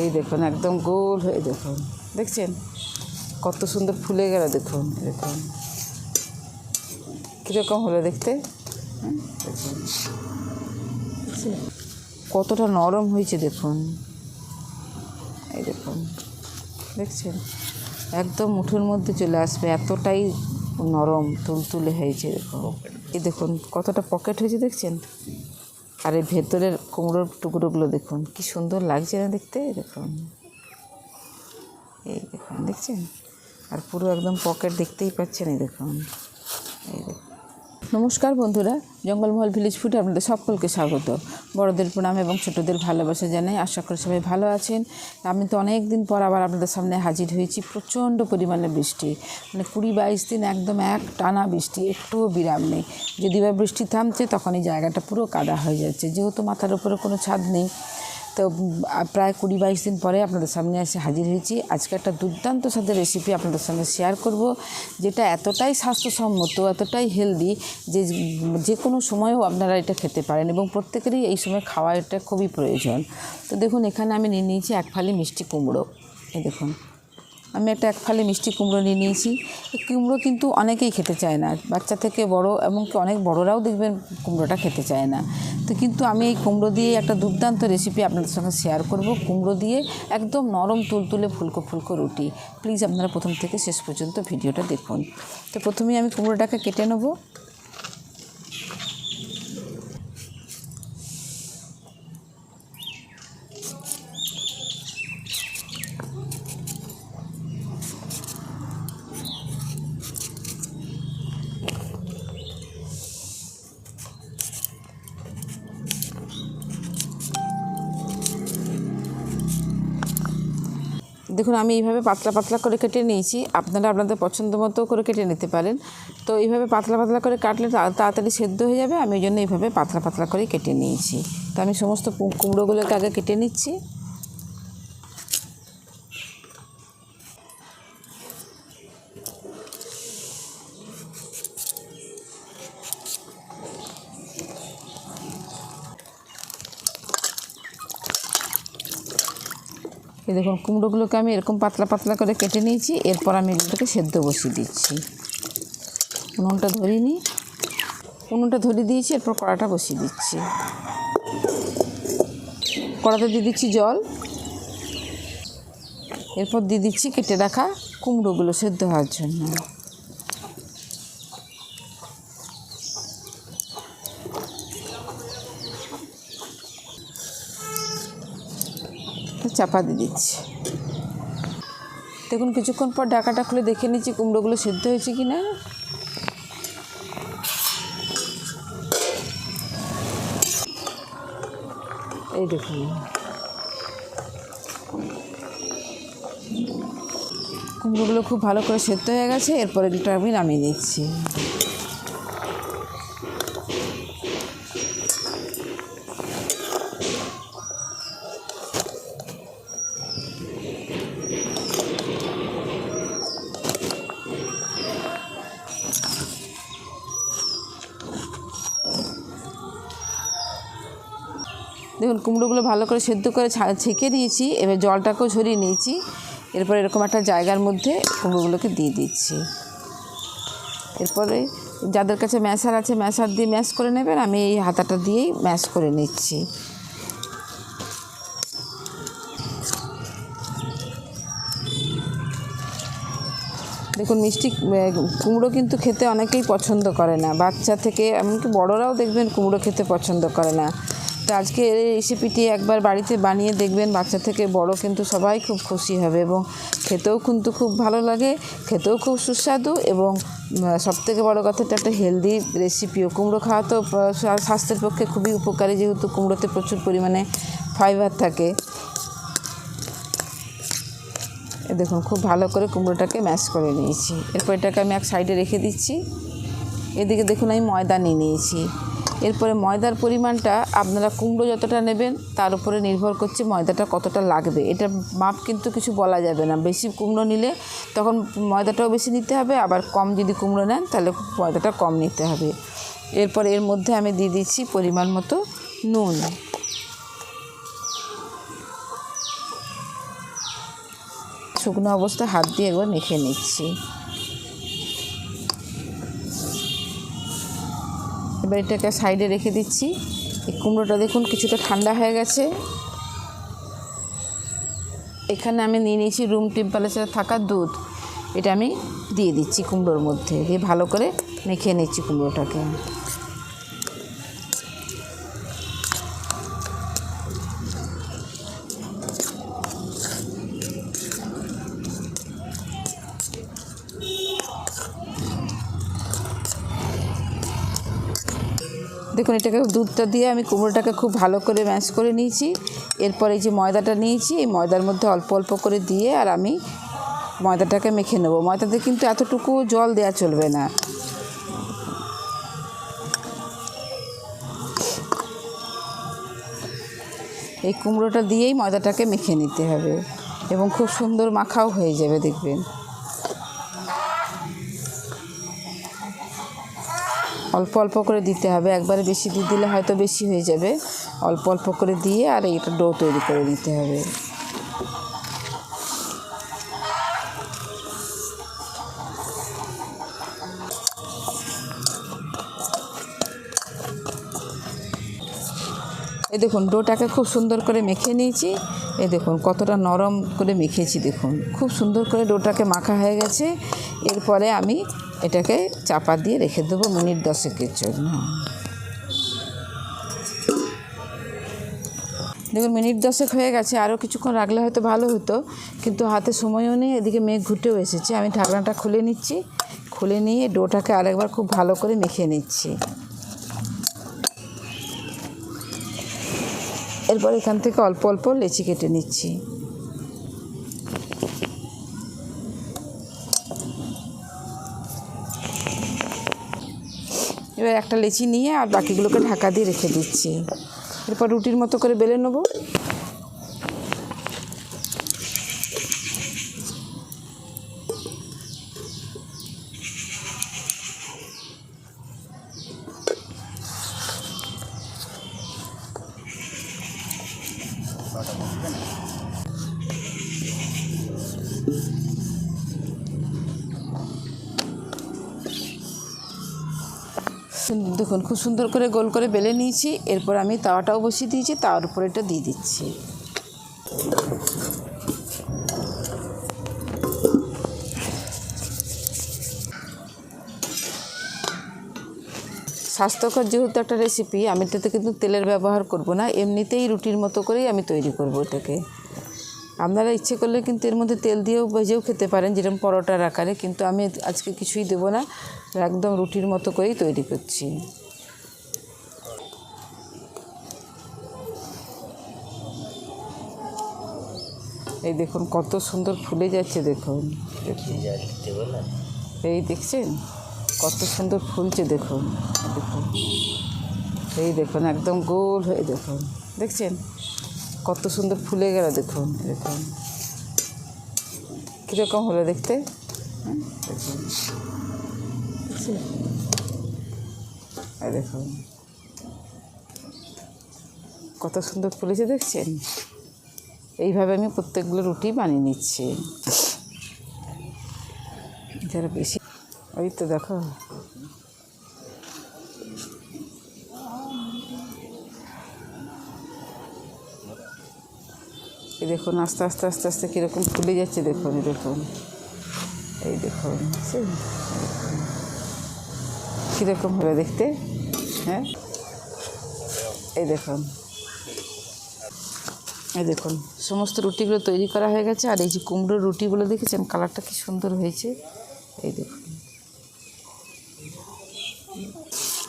এই দেখুন, একদম গোল হয়ে দেখুন। দেখছেন? কত সুন্দর ফুলে গেল দেখুন দেখুন কীরকম হলো দেখতে? কতটা নরম হয়েছে দেখুন। এই দেখুন, দেখছেন? একদম মুঠোর মধ্যে চলে আসবে, এতটাই নরম, তুলতুলে হয়েছে, দেখুন। এই দেখুন, কতটা পকেট হয়েছে দেখছেন? আর এই ভেতরের কুমড়োর টুকরোগুলো দেখুন, কি সুন্দর লাগছে না দেখতে দেখুন। এই দেখুন, দেখছেন? আর পুরো একদম পকেট দেখতেই পাচ্ছেন, এই দেখুন। নমস্কার বন্ধুরা, জঙ্গলমহল ভিলেজ ফুডে আপনাদের সকলকে স্বাগত। বড়দের প্রণাম এবং ছোটদের ভালোবাসা জানাই। আশা করি সবাই ভালো আছেন। আমি তো অনেক দিন পর আবার আপনাদের সামনে হাজির হয়েছি। প্রচণ্ড পরিমাণে বৃষ্টি। মানে কুড়ি বাইশ দিন একদম এক টানা বৃষ্টি, একটুও বিরাম নেই। যদি বা বৃষ্টি থামছে তখন এই জায়গাটা পুরো কাদা হয়ে যাচ্ছে। যেহেতু মাথার উপরে কোনো ছাদ নেই তো প্রায় কুড়ি বাইশ দিন পরে আপনাদের সামনে এসে হাজির হয়েছি। আজকে একটা দুর্দান্ত স্বাদের রেসিপি আপনাদের সঙ্গে শেয়ার করব, যেটা এতটাই স্বাস্থ্যসম্মত, এতটাই হেলদি যে যে কোনো সময়েও আপনারা এটা খেতে পারেন এবং প্রত্যেকেরই এই সময় খাওয়া এটা খুবই প্রয়োজন। তো দেখুন, এখানে আমি নিয়ে নিয়েছি এক ফালি মিষ্টি কুমড়ো। এই দেখুন। আমি একটা এক ফালে মিষ্টি কুমড়ো নিয়ে নিয়েছি। কুমড়ো কিন্তু অনেকেই খেতে চায় না। বাচ্চা থেকে বড় এমনকি অনেক বড়রাও দেখবেন কুমড়োটা খেতে চায় না। তো কিন্তু আমি এই কুমড়ো দিয়ে একটা দুর্দান্ত রেসিপি আপনাদের সঙ্গে শেয়ার করব। কুমড়ো দিয়ে একদম নরম তুলতুলে ফুলকো ফুলকো রুটি। প্লিজ আপনারা প্রথম থেকে শেষ পর্যন্ত ভিডিওটা দেখুন। তো প্রথমেই আমি কুমড়োটাকে কেটে নেব। দেখুন, আমি এইভাবে পাতলা পাতলা করে কেটে নিয়েছি। আপনারা আপনাদের পছন্দ মতো করে কেটে নিতে পারেন। তো এইভাবে পাতলা পাতলা করে কাটলে তাড়াতাড়ি সেদ্ধ হয়ে যাবে। আমি ওই জন্য এইভাবে পাতলা পাতলা করে কেটে নিয়েছি। তো আমি সমস্ত কুমড়োগুলোকে আগে কেটে নিচ্ছি। দেখুন, কুমড়োগুলোকে আমি এরকম পাতলা পাতলা করে কেটে নিয়েছি, এরপর আমি এগুলোকে সেদ্ধ বসিয়ে দিচ্ছি। উনুনটা ধরিয়ে নিই। উনুনটা ধরিয়ে দিয়েছি, এরপর কড়াটা বসিয়ে দিচ্ছি। কড়াতে দিয়ে দিচ্ছি জল। এরপর দিয়ে দিচ্ছি কেটে রাখা কুমড়োগুলো সেদ্ধ হওয়ার জন্য। চাপা দিয়ে দিচ্ছি। দেখুন, কিছুক্ষণ পর ঢাকাটা খুলে দেখে নিচ্ছি কুমড়োগুলো সিদ্ধ হয়েছে কি না। এই দেখুন। কুমড়োগুলো খুব ভালো করে সেদ্ধ হয়ে গেছে, এরপর আমি নামিয়ে নিচ্ছি। দেখুন, কুমড়োগুলো ভালো করে সেদ্ধ করে ছেঁকে দিয়েছি, এবার জলটাকেও ঝরিয়ে নিয়েছি। এরপর এরকম একটা জায়গার মধ্যে কুমড়োগুলোকে দিয়ে দিচ্ছি। এরপরে যাদের কাছে ম্যাশার আছে, ম্যাশার দিয়ে ম্যাশ করে নেবেন, আমি এই হাতাটা দিয়েই ম্যাশ করে নিচ্ছি। দেখুন, মিষ্টি কুমড়ো কিন্তু খেতে অনেকেই পছন্দ করে না। বাচ্চা থেকে, এমনকি বড়রাও দেখবেন কুমড়ো খেতে পছন্দ করে না। তো আজকে এই রেসিপিটি একবার বাড়িতে বানিয়ে দেখবেন, বাচ্চা থেকে বড় কিন্তু সবাই খুব খুশি হবে এবং খেতেও কিন্তু খুব ভালো লাগে, খেতেও খুব সুস্বাদু এবং সব থেকে বড়ো কথা এটা একটা হেলদি রেসিপিও কুমড়ো খাওয়া তো স্বাস্থ্যের পক্ষে খুবই উপকারী যেহেতু কুমড়োতে প্রচুর পরিমাণে ফাইবার থাকে। দেখুন, খুব ভালো করে কুমড়োটাকে ম্যাশ করে নিয়েছি। এরপর এটাকে আমি এক সাইডে রেখে দিচ্ছি। এদিকে দেখুন, আমি ময়দা নিয়ে নিয়েছি। এরপরে ময়দার পরিমাণটা আপনারা কুমড়ো যতটা নেবেন, তার উপরে নির্ভর করছে ময়দাটা কতটা লাগবে। এটা মাপ কিন্তু কিছু বলা যাবে না। বেশি কুমড়ো নিলে তখন ময়দাটাও বেশি নিতে হবে, আবার কম যদি কুমড়ো নেন, তাহলে ময়দাটা কম নিতে হবে। এরপর এর মধ্যে আমি দিয়ে দিচ্ছি পরিমাণ মতো নুন। শুকনো অবস্থায় হাত দিয়ে একবার মেখে নিচ্ছি। এবার এটাকে সাইডে রেখে দিচ্ছি। এই কুমড়োটা দেখুন কিছুটা ঠান্ডা হয়ে গেছে। এখানে আমি নিয়ে নিয়েছি রুম টেম্পারেচারে থাকা দুধ। এটা আমি দিয়ে দিচ্ছি কুমড়োর মধ্যে। দিয়ে ভালো করে মেখে নিচ্ছি কুমড়োটাকে। দেখুন এটাকে দুধটা দিয়ে আমি কুমড়োটাকে খুব ভালো করে ম্যাশ করে নিয়েছি। এরপর এই যে ময়দাটা নিয়েছি, এই ময়দার মধ্যে অল্প অল্প করে দিয়ে আর আমি ময়দাটাকে মেখে নেব। ময়দাতে কিন্তু এতটুকু জল দেওয়া চলবে না। এই কুমড়োটা দিয়েই ময়দাটাকে মেখে নিতে হবে এবং খুব সুন্দর মাখাও হয়ে যাবে, দেখবেন। অল্প অল্প করে দিতে হবে। একবারে বেশি দিয়ে দিলে হয়তো বেশি হয়ে যাবে। অল্প অল্প করে দিয়ে আর এটা ডো তৈরি করে নিতে হবে। এই দেখুন, ডোটাকে খুব সুন্দর করে মেখে নিয়েছি। এই দেখুন, কতটা নরম করে মেখেছি, দেখুন। খুব সুন্দর করে ডোটাকে মাখা হয়ে গেছে। এরপরে আমি এটাকে চাপা দিয়ে রেখে দেবো মিনিট দশেকের জন্য। দেখুন, মিনিট দশেক হয়ে গেছে আরও কিছুক্ষণ রাখলে হয়তো ভালো হতো, কিন্তু হাতে সময়ও নেই, এদিকে মেঘ ঘুটেও এসেছে। আমি ঢাকনাটা খুলে নিচ্ছি, খুলে নিয়ে ডোটাকে আরেকবার খুব ভালো করে মেখে নিচ্ছি। এরপর এখান থেকে অল্প অল্প লেচি কেটে নিচ্ছি। এবার একটা লেচি নিয়ে আর বাকিগুলোকে ঢাকা দিয়ে রেখে দিচ্ছি। এরপর রুটির মতো করে বেলে নেব। দেখুন, খুব সুন্দর করে গোল করে বেলে নিয়েছি। এরপর আমি তাওয়াটাও বসিয়ে দিয়েছি, তাওয়ার উপর এটা দিয়ে দিচ্ছি। স্বাস্থ্যকর যেহেতু একটা রেসিপি আমি এটাতে কিন্তু তেলের ব্যবহার করব না, এমনিতেই রুটির মতো করেই আমি তৈরি করব এটাকে। আপনারা ইচ্ছে করলে কিন্তু এর মধ্যে তেল দিয়েও ভেজেও খেতে পারেন, যেরকম পরোটার আকারে, কিন্তু আমি আজকে কিছুই দেবো না। একদম রুটির মতো করেই তৈরি করছি। এই দেখুন, কত সুন্দর ফুলে যাচ্ছে, দেখুন। এই দেখছেন? কত সুন্দর ফুলছে, দেখুন। দেখুন। এই দেখুন, একদম গোল হয়ে, দেখুন। দেখছেন? কত সুন্দর ফুলে গেল, দেখুন দেখুন। কীরকম হলো দেখতে? দেখুন। কত সুন্দর ফুলেছে দেখছেন এইভাবে আমি প্রত্যেকগুলো রুটি বানিয়ে নিচ্ছি। যারা বেশি ওই তো দেখো। এই দেখুন, আস্তে আস্তে আস্তে আস্তে কীরকম ফুলে যাচ্ছে, দেখুন দেখুন? এই দেখুন। কীরকম হবে দেখতে হ্যাঁ এই দেখুন এই দেখুন, সমস্ত রুটিগুলো তৈরি করা হয়ে গেছে, আর এই যে কুমড়োর রুটিগুলো দেখেছেন, কালারটা কি সুন্দর হয়েছে এই দেখুন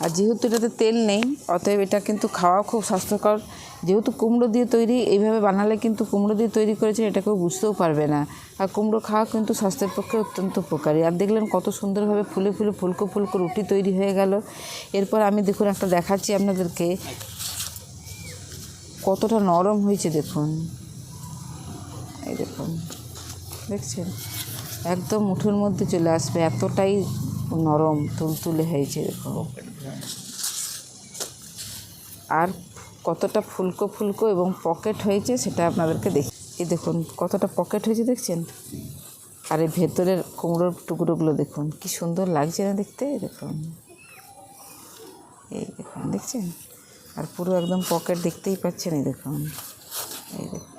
আর যেহেতু এটাতে তেল নেই, অতএব এটা কিন্তু খাওয়া খুব স্বাস্থ্যকর। যেহেতু কুমড়ো দিয়ে তৈরি, এইভাবে বানালে কিন্তু কুমড়ো দিয়ে তৈরি করেছে এটা কেউ বুঝতেও পারবে না। আর কুমড়ো খাওয়া কিন্তু স্বাস্থ্যের পক্ষে অত্যন্ত উপকারী। আর দেখলেন কত সুন্দরভাবে ফুলে ফুলে ফুলকো ফুলকো রুটি তৈরি হয়ে গেল। এরপর আমি দেখুন একটা দেখাচ্ছি আপনাদেরকে, কতটা নরম হয়েছে দেখুন। এই দেখুন, দেখছেন? একদম মুঠোর মধ্যে চলে আসবে, এতটাই নরম তুলতুলে হয়েছে দেখুন আর কতটা ফুলকো ফুলকো এবং পকেট হয়েছে সেটা আপনাদেরকে দেখ এই দেখুন, কতটা পকেট হয়েছে দেখছেন? আর এই ভেতরের কুমড়োর টুকরোগুলো দেখুন, কি সুন্দর লাগছে না দেখতে? দেখুন। এই দেখুন, দেখছেন? আর পুরো একদম পকেট দেখতেই পাচ্ছেন এই দেখুন। এই দেখুন।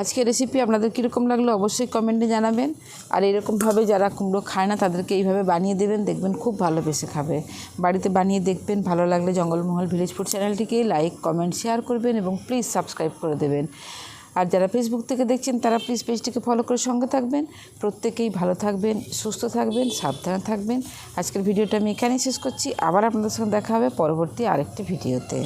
আজকের রেসিপি আপনাদের কীরকম লাগল অবশ্যই কমেন্টে জানাবেন। আর এরকমভাবে যারা কুমড়ো খায় না, তাদেরকে এইভাবে বানিয়ে দেবেন, দেখবেন খুব ভালোবেসে খাবে। বাড়িতে বানিয়ে দেখবেন, ভালো লাগলে জঙ্গলমহল ভিলেজ ফুড চ্যানেলটিকে লাইক কমেন্ট শেয়ার করবেন এবং প্লিজ সাবস্ক্রাইব করে দেবেন। আর যারা ফেসবুক থেকে দেখছেন, তারা প্লিজ পেজটিকে ফলো করে সঙ্গে থাকবেন। প্রত্যেকেই ভালো থাকবেন, সুস্থ থাকবেন, সাবধানে থাকবেন। আজকের ভিডিওটা আমি এখানেই শেষ করছি। আবার আপনাদের সঙ্গে দেখা হবে পরবর্তী আরেকটি ভিডিওতে